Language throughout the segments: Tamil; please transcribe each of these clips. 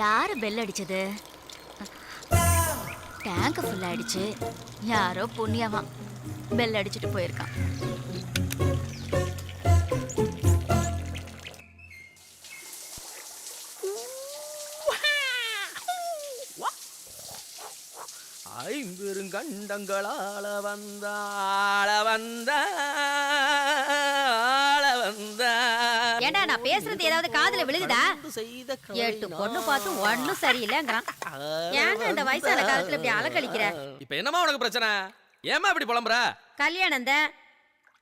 யாரு பெல் அடிச்சது? டேங்க் ஃபுல் ஆயிடுச்சு. யாரோ புண்ணியமா பெல் அடிச்சிட்டு போயிருக்கான். ஐம்பெருங்கண்டங்களால வந்த ஆள வந்த. பேசுறது ஏதாவது காதுல விழுகுதா? எட்டு பொண்ணு பார்த்து ஒண்ணும் சரியில்லைங்கிறான். ஏங்க இந்த வயசான காலத்துல இப்படி அலக்கழிக்கிற இப்ப என்னம்மா உனக்கு பிரச்சனை? ஏமா இப்படி புலம்புற? கல்யாணம் தான்.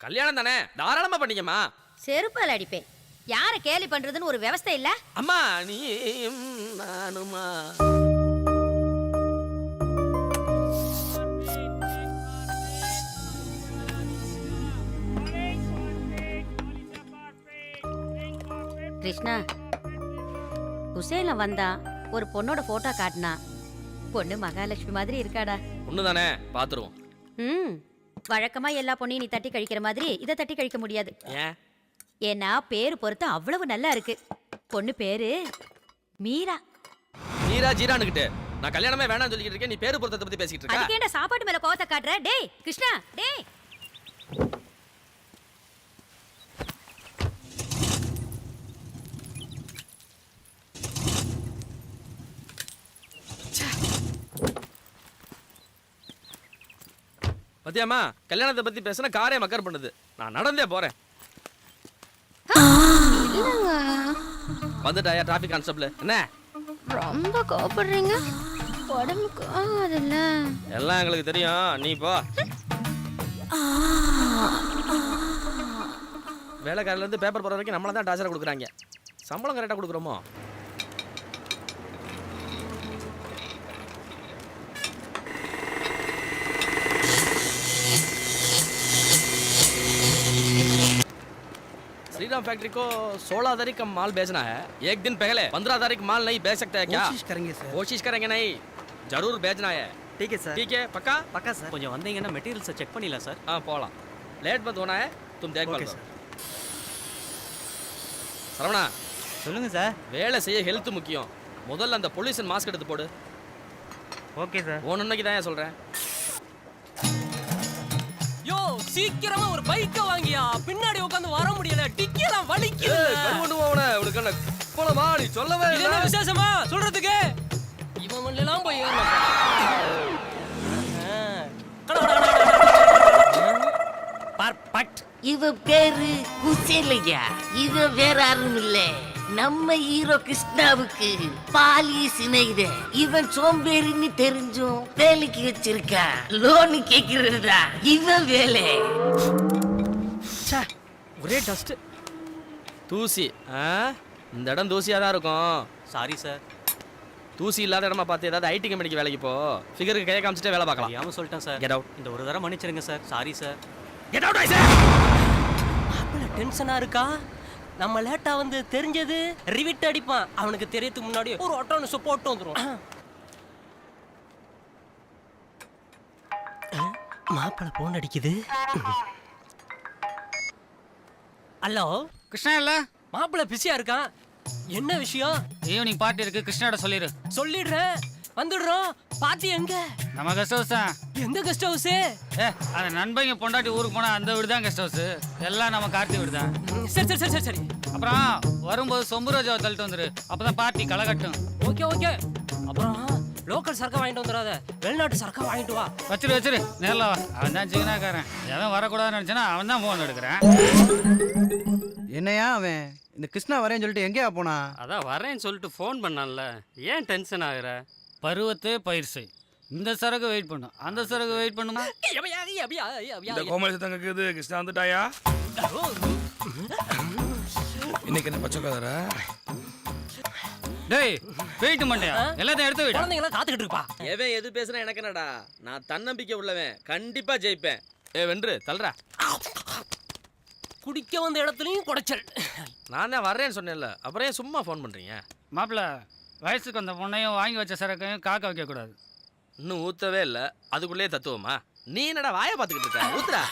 கல்யாணம் தானே? தாராளமா பண்ணிக்கம்மா. செருப்பால் அடிப்பேன். யார கேலி பண்றதுன்னு ஒரு விவஸ்தை இல்ல? அம்மா நீயும் நானுமா கிருஷ்ணா குசேலம் வந்தா ஒரு பொண்ணோட போட்டோ காட்டினா பொண்ணு மகாலட்சுமி மாதிரி இருக்காடா. ஒண்ணு தானே பாத்துருவோம். ம் வழக்கமா எல்லா பொண்ணையும் நீ தட்டி கழிக்கிற மாதிரி இதை தட்டி கழிக்க முடியாது. ஏன்? ஏன்னா பேரு பொறுத்து அவ்வளவு நல்லா இருக்கு. பொண்ணு பேரு மீரா. நீரா ஜீரானுகிட்டு நான் கல்யாணமே வேணாம்னு சொல்லிக்கிட்டு இருக்கேன். நீ பேரு பொருத்தத்தை பத்தி பேசிக்கிட்டு இருக்க? அதுக்கேண்ட சாப்பாட்டு மேல கோவத்தை காட்டுற? டேய் கிருஷ்ணா டேய். பத்தியாமா கல்யாணத்தை பத்தி பேசினா காரே மக்கர் பண்ணுது. நான் நடந்தே போறேன். வந்துட்டாயா டிராஃபிக் கான்ஸ்டபிள் என்ன? ரொம்ப கோபப்படுறீங்க உடம்புக்கு ஆகாதுல்ல. எல்லாம் எங்களுக்கு தெரியும். நீ போ. வேலைக்காரில இருந்து பேப்பர் போற வரைக்கும் நம்மள தான் டார்ச்சர் கொடுக்குறாங்க. சம்பளம் கரெக்டாக கொடுக்குறோமோ? श्रीराम फैक्ट्री को 16 तारीख का माल बेचना है एक दिन पहले 15 तारीख माल नहीं बेच सकते हैं क्या कोशिश करेंगे सर कोशिश करेंगे नहीं जरूर बेचना है ठीक है सर ठीक है पक्का पक्का सर கொஞ்சம் வந்தீங்கன்னா மெட்டீரியல்ஸை செக் பண்ணிடலாம் சார் हाँ पोला लेट मत होना है तुम देख ஓகே करो சார் சரவணா சொல்லுங்க சார் வேலை செய்ய ஹெல்த் முக்கியம் முதல்ல அந்த பொல்யூஷன் மாஸ்க் எடுத்து போடு ஓகே சார் ஒன்றுக்கு தான் சொல்கிறேன் சீக்கிரமா ஒரு பைக்க வாங்கியா. பின்னாடி உட்காந்து வர முடியல. டிக்கியெல்லாம் வலிக்குது. நீ சொல்லவே இது என்ன விசேஷமா? சொல்றதுக்கு. இவன் மண்ணிலாம் போய் ஏறணும். பர்பட் இவ பேரு குசேலையா? இவ வேற யாரும் இல்ல. நம்ம ஹீரோ கிருஷ்ணாவுக்கு பாலிய சிநேகித இவன் சோம்பேறின்னு தெரிஞ்சும் வேலைக்கு வச்சிருக்கா. லோனு கேக்குறதுடா. இவன் வேலை. ஒரே டஸ்ட் தூசி ஆ? இந்த இடம் தூசியாக தான் இருக்கும். சாரி சார் தூசி இல்லாத இடமா பார்த்து ஏதாவது ஐடி கம்பெனிக்கு வேலைக்கு போ. ஃபிகருக்கு கையை காமிச்சிட்டே வேலை பார்க்கலாம். தெரியாம சொல்லிட்டேன் சார் Get out. இந்த ஒரு தடவை மன்னிச்சிருங்க sir sorry sir Get out, I say! மாப்பிள்ள டென்ஷனா இருக்கா? நம்ம லேட்டா வந்து தெரிஞ்சது ரிவிட் அடிப்பான். அவனுக்கு தெரியறதுக்கு முன்னாடி ஒரு ஆட்டோனஸ் போட்டு வந்துரும். மாப்பிள்ள போன் அடிக்குது. ஹலோ? கிருஷ்ணா இல்ல? மாப்பிள்ள பிஸியா இருக்கான் என்ன விஷயம்? ஈவினிங் பார்ட்டி இருக்கு. கிருஷ்ணாட சொல்லிடு சொல்லிடுறேன். வந்துடுறோம். பாட்டி எங்க? நம்ம கெஸ்ட் ஹவுஸ் தான் எந்த கெஸ்ட் ஹவுஸ் ஏ அந்த நண்பங்க பொண்டாட்டி ஊருக்கு போனா அந்த வீடு தான் கெஸ்ட் ஹவுஸ் எல்லாம் நம்ம கார்த்தி வீடு தான். சரி சரி சரி சரி சரி. அப்புறம் வரும்போது சொம்பு ரோஜாவை தள்ளிட்டு வந்துரு. அப்பதான் பார்ட்டி களை கட்டும். Okay okay. அப்புறம் லோக்கல் சரக்கா வாங்கிட்டு வந்துடாத. வெளிநாட்டு சரக்கா வாங்கிட்டு வா. வச்சிரு வச்சிரு. நேரில் வா. அவன் தான் சிக்கனாக்காரன் எவன் வரக்கூடாதுன்னு நினச்சேன்னா அவன் தான் ஃபோன் எடுக்கிறேன். என்னையா அவன்? இந்த கிருஷ்ணா வரேன்னு சொல்லிட்டு எங்கேயா போனா அதான் வரேன்னு சொல்லிட்டு ஃபோன் பண்ணான்ல. ஏன் டென்ஷன் ஆகுற? பருவத்தே பயிர் செய். இந்த சரக்கு வெயிட் பண்ணும் அந்த சரக்கு வெயிட் பண்ணுமா? இந்த கோமலி தங்க இருக்குது கிருஷ்ணா வந்துட்டாயா இன்னைக்கு என்ன பச்சை கதற டேய் வெயிட் மண்டையா? எல்லாத்தையும் எடுத்து விடு குழந்தைங்களாம் காத்துக்கிட்டு இருப்பா. எவன் எது பேசுனா எனக்கு என்னடா? நான் தன்னம்பிக்கை உள்ளவன். கண்டிப்பா ஜெயிப்பேன். ஏ வென்று தல்றா குடிக்க வந்த இடத்துலயும் குடைச்சல். நான் தான் வர்றேன்னு சொன்னேன்ல. அப்புறம் ஏன் சும்மா ஃபோன் பண்றீங்க? மாப்பிள்ள வயசுக்கு வந்த பொண்ணையும் வாங்கி வச்ச சரக்கையும் காக்க வைக்கக்கூடாது. இன்னும் ஊத்தவே இல்ல. அதுக்குள்ளே தத்துவமா? நீ என்னடா வாயை பார்த்துக்கிட்டு இருக்க? ஊத்துடா.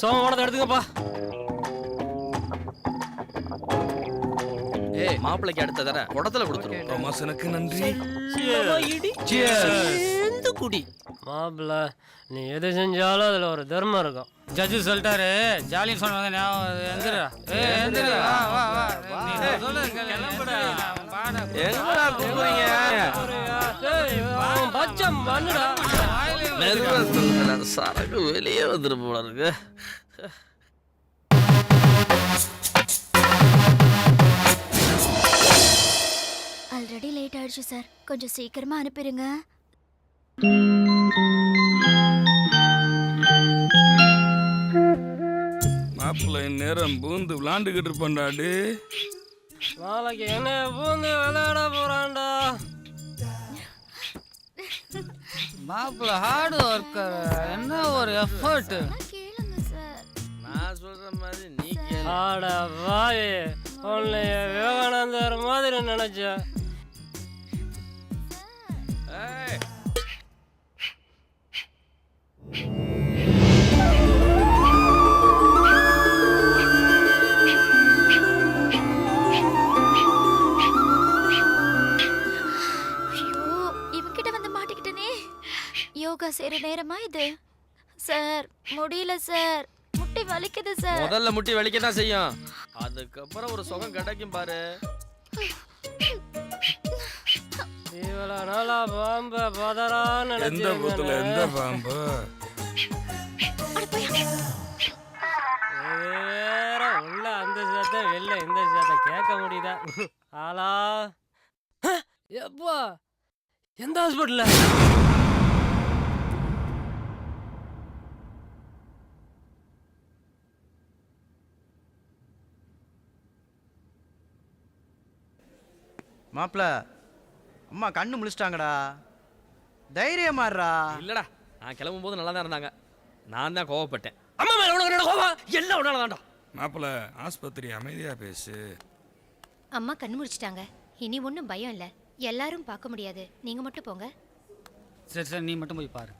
சோமனத்தை எடுத்துக்கப்பா. ஏய் மாப்பிள்ளைக்கு அடுத்த தர குடத்துல கொடுத்துருவோம் ப்ரொமோஷனுக்கு நன்றி. சேர்ந்து குடி. மாப்பிள்ள நீ எது செஞ்சாலும் அதுல ஒரு தர்மம் இருக்கும். ஜட்ஜு சொல்லிட்டாரு. ஜாலின்னு சொன்ன ஞாபகம். எந்திரா. ஏ எந்திரா. வா வா வா. எங்கடா மண்ணுடா மெதுவா. சரக்கு வெளியே வந்துரு போல இருக்கு. ஆல்ரெடி லேட் ஆயிடுச்சு சார் கொஞ்சம் சீக்கிரமா அனுப்பிடுங்க. மாப்பிள்ளை நேரம் பூந்து விளாண்டுக்கிட்டு இருப்பான்டாடு நாளைக்கு என்ன பூந்து விளையாட போறான்டா. மாப்பிள்ள ஹார்ட் ஒர்க்கர் என்ன ஒரு எஃபர்ட் நான் சொல்ற மாதிரி நீ கேளு. ஆட வாயே. உன்னைய விவேகானந்தர் மாதிரி நினைச்சேன் இது சார் முடியல சார். முட்டி வலிக்குது சார். முதல்ல முட்டி வலிக்க தான் செய்யும். அதுக்கப்புறம் ஒரு சுகம் கிடைக்கும் பாரு. இவ்வளோ நாளா பாம்ப பதறான்னு எந்த பூத்துல எந்த பாம்பு? வேற உள்ள அந்த சத்தம் வெளில இந்த சத்தம் கேட்க முடியுதா? ஆளா எப்பா? எந்த ஹாஸ்பிட்டல்ல? மாப்பிள அம்மா கண்ணு முழிச்சிட்டாங்கடா. தைரியமாடுறா இல்லடா நான் கிளம்பும் போது நல்லா தான் இருந்தாங்க. நான் தான் கோவப்பட்டேன். அம்மா மேல உனக்கு என்ன கோவம்? எல்லாம் உன்னால தான்டா. மாப்பிள்ளை ஆஸ்பத்திரி அமைதியா பேசு. அம்மா கண்ணு முடிச்சிட்டாங்க இனி ஒன்றும் பயம் இல்லை. எல்லாரும் பார்க்க முடியாது. நீங்க மட்டும் போங்க. சரி சரி நீ மட்டும் போய் பாரு.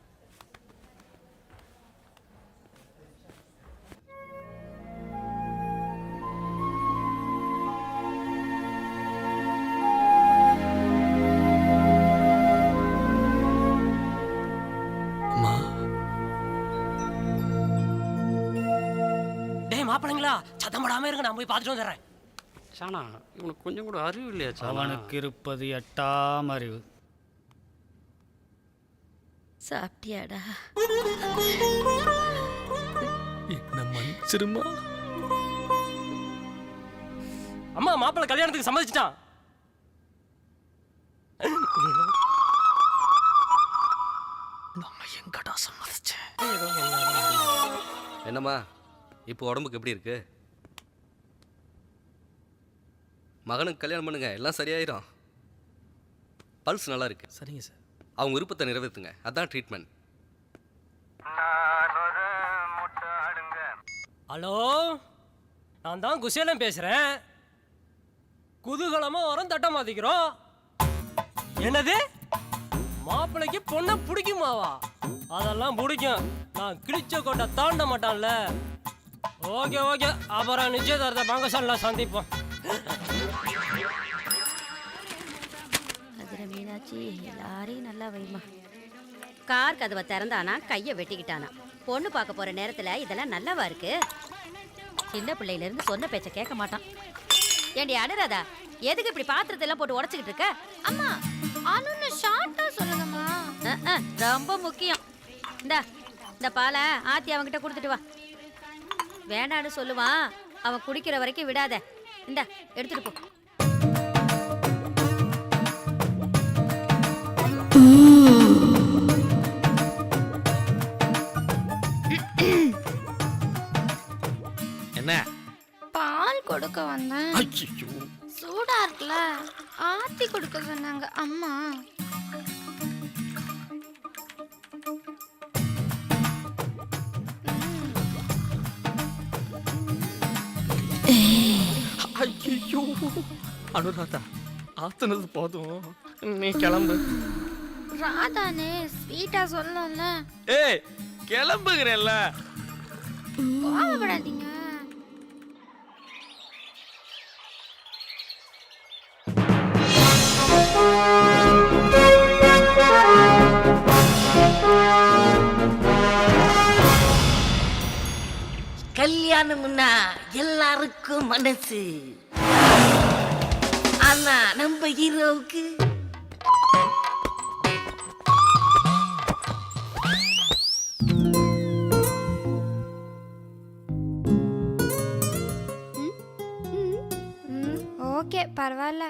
போடாம இருங்க நான் போய் பார்த்துட்டு வந்துடுறேன். சானா இவனுக்கு கொஞ்சம் கூட அறிவு இல்லையா சானா அவனுக்கு இருப்பது எட்டாம் அறிவு. சாப்பிட்டியாடா? என்ன மன்னிச்சிருமா? அம்மா மாப்பிள்ளை கல்யாணத்துக்கு சம்மதிச்சிட்டான். நம்ம எங்கடா சம்மதிச்சேன் என்னம்மா இப்போ உடம்புக்கு எப்படி இருக்கு? மகனுக்கு கல்யாணம் பண்ணுங்க எல்லாம் சரியாயிரும். பல்ஸ் நல்லா இருக்கு. சரிங்க சார். அவங்க விருப்பத்தை நிறைவேற்றுங்க அதான் ட்ரீட்மெண்ட் ஹலோ நான் தான் குசேலம் பேசுறேன். குதூகலமா வரோம் தட்ட மாத்திக்கிறோம் என்னது? மாப்பிள்ளைக்கு பொண்ணை பிடிக்குமாவா? அதெல்லாம் பிடிக்கும். நான் கிழிச்ச கொண்ட தாண்ட மாட்டான்ல. Okay okay. அப்புறம் நிச்சயதார்த்த பங்கசாலில் சந்திப்போம். மீனாட்சி எல்லாரையும் நல்லா வைமா கார் கதவை திறந்தானா? கையை வெட்டிக்கிட்டானா? பொண்ணு பார்க்க போற நேரத்துல இதெல்லாம் நல்லாவா இருக்கு? சின்ன பிள்ளையில இருந்து சொன்ன பேச்ச கேட்க மாட்டான். ஏண்டி அனுராதா எதுக்கு இப்படி பாத்திரத்தை எல்லாம் போட்டு உடைச்சுக்கிட்டு இருக்க? அம்மா அனுன்னு ஷார்ட்டா சொல்லுங்கம்மா ரொம்ப முக்கியம். இந்தா இந்த பாலை ஆத்தி அவன்கிட்ட கொடுத்துட்டு வா. வேண்டான்னு சொல்லுவான். அவன் குடிக்கிற வரைக்கும் விடாத. இந்தா எடுத்துட்டு போ. கொடுக்க வந்தேன். சூடா இருக்குல்ல. ஆத்தி கொடுக்க சொன்னாங்க. அம்மா. ஐயோ அனுராதா ஆத்துனது போதும். நீ கிளம்பு. ராதானே ஸ்வீட்டா சொல்லல ஏய் கிளம்புகிறேன்ல. கோவப்படாதீங்க. கல்யாணம்னா எல்லாருக்கும் மனசு. ஆனா நம்ம ஹீரோவுக்கு ஓகே பரவாயில்ல.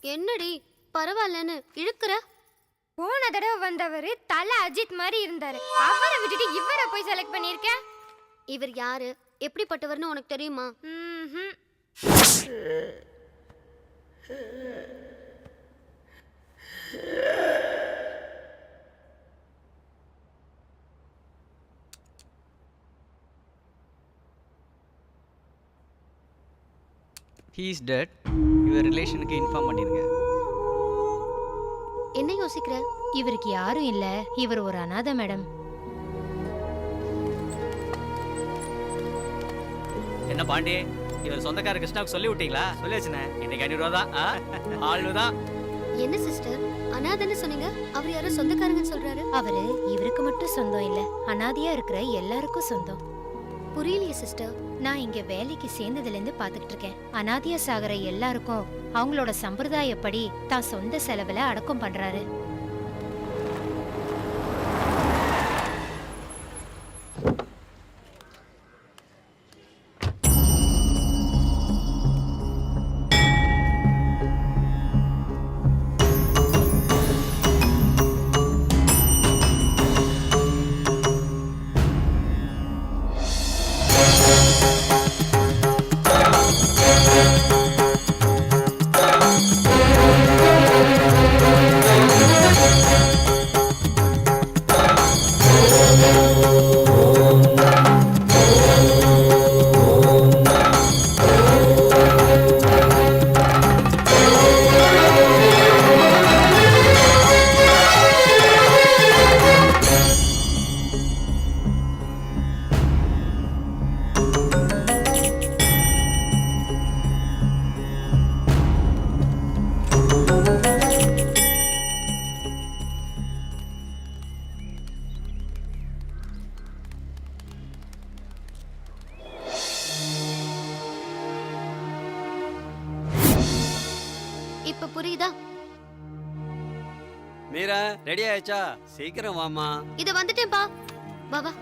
என்னடி பரவாயில்லன்னு இழுக்கிற? போன தடவை வந்தவர் தலை அஜித் மாதிரி இருந்தாரு. அவரை விட்டுட்டு இவரை போய் செலக்ட் பண்ணியிருக்க இவர் யாரு? எப்படிப்பட்டவர்னு உனக்கு தெரியுமா? ம்ஹும். ஹீ இஸ் டெட் இவர் ரிலேஷனுக்கு இன்ஃபார்ம் பண்ணிருங்க என்ன யோசிக்கிற? இவருக்கு யாரும் இல்ல. இவர் ஒரு அனாதை மேடம் என்ன பாண்டி? இவர் சொந்தக்கார கிருஷ்ணாவுக்கு சொல்லி விட்டீங்களா? சொல்லி வச்சுனே இன்னைக்கு ஐநூறுவா தான் ஆளு தான் என்ன சிஸ்டர்? அனாதன்னு சொன்னீங்க. அவர் யாரோ சொந்தக்காரங்கன்னு சொல்றாரு. அவரு இவருக்கு மட்டும் சொந்தம் இல்ல. அனாதையா இருக்கிற எல்லாருக்கும் சொந்தம். புரியலையே சிஸ்டர். நான் இங்க வேலைக்கு சேர்ந்ததுல இருந்து பாத்துக்கிட்டு இருக்கேன். அனாதையா சாகிற எல்லாருக்கும் அவங்களோட சம்பிரதாயப்படி தான் சொந்த செலவுல அடக்கம் பண்றாரு. இப்ப புரியுதா? மீரா ரெடி ஆயிடுச்சா? சீக்கிரம் வாமா இத வந்துட்டேன்பா. வா வா.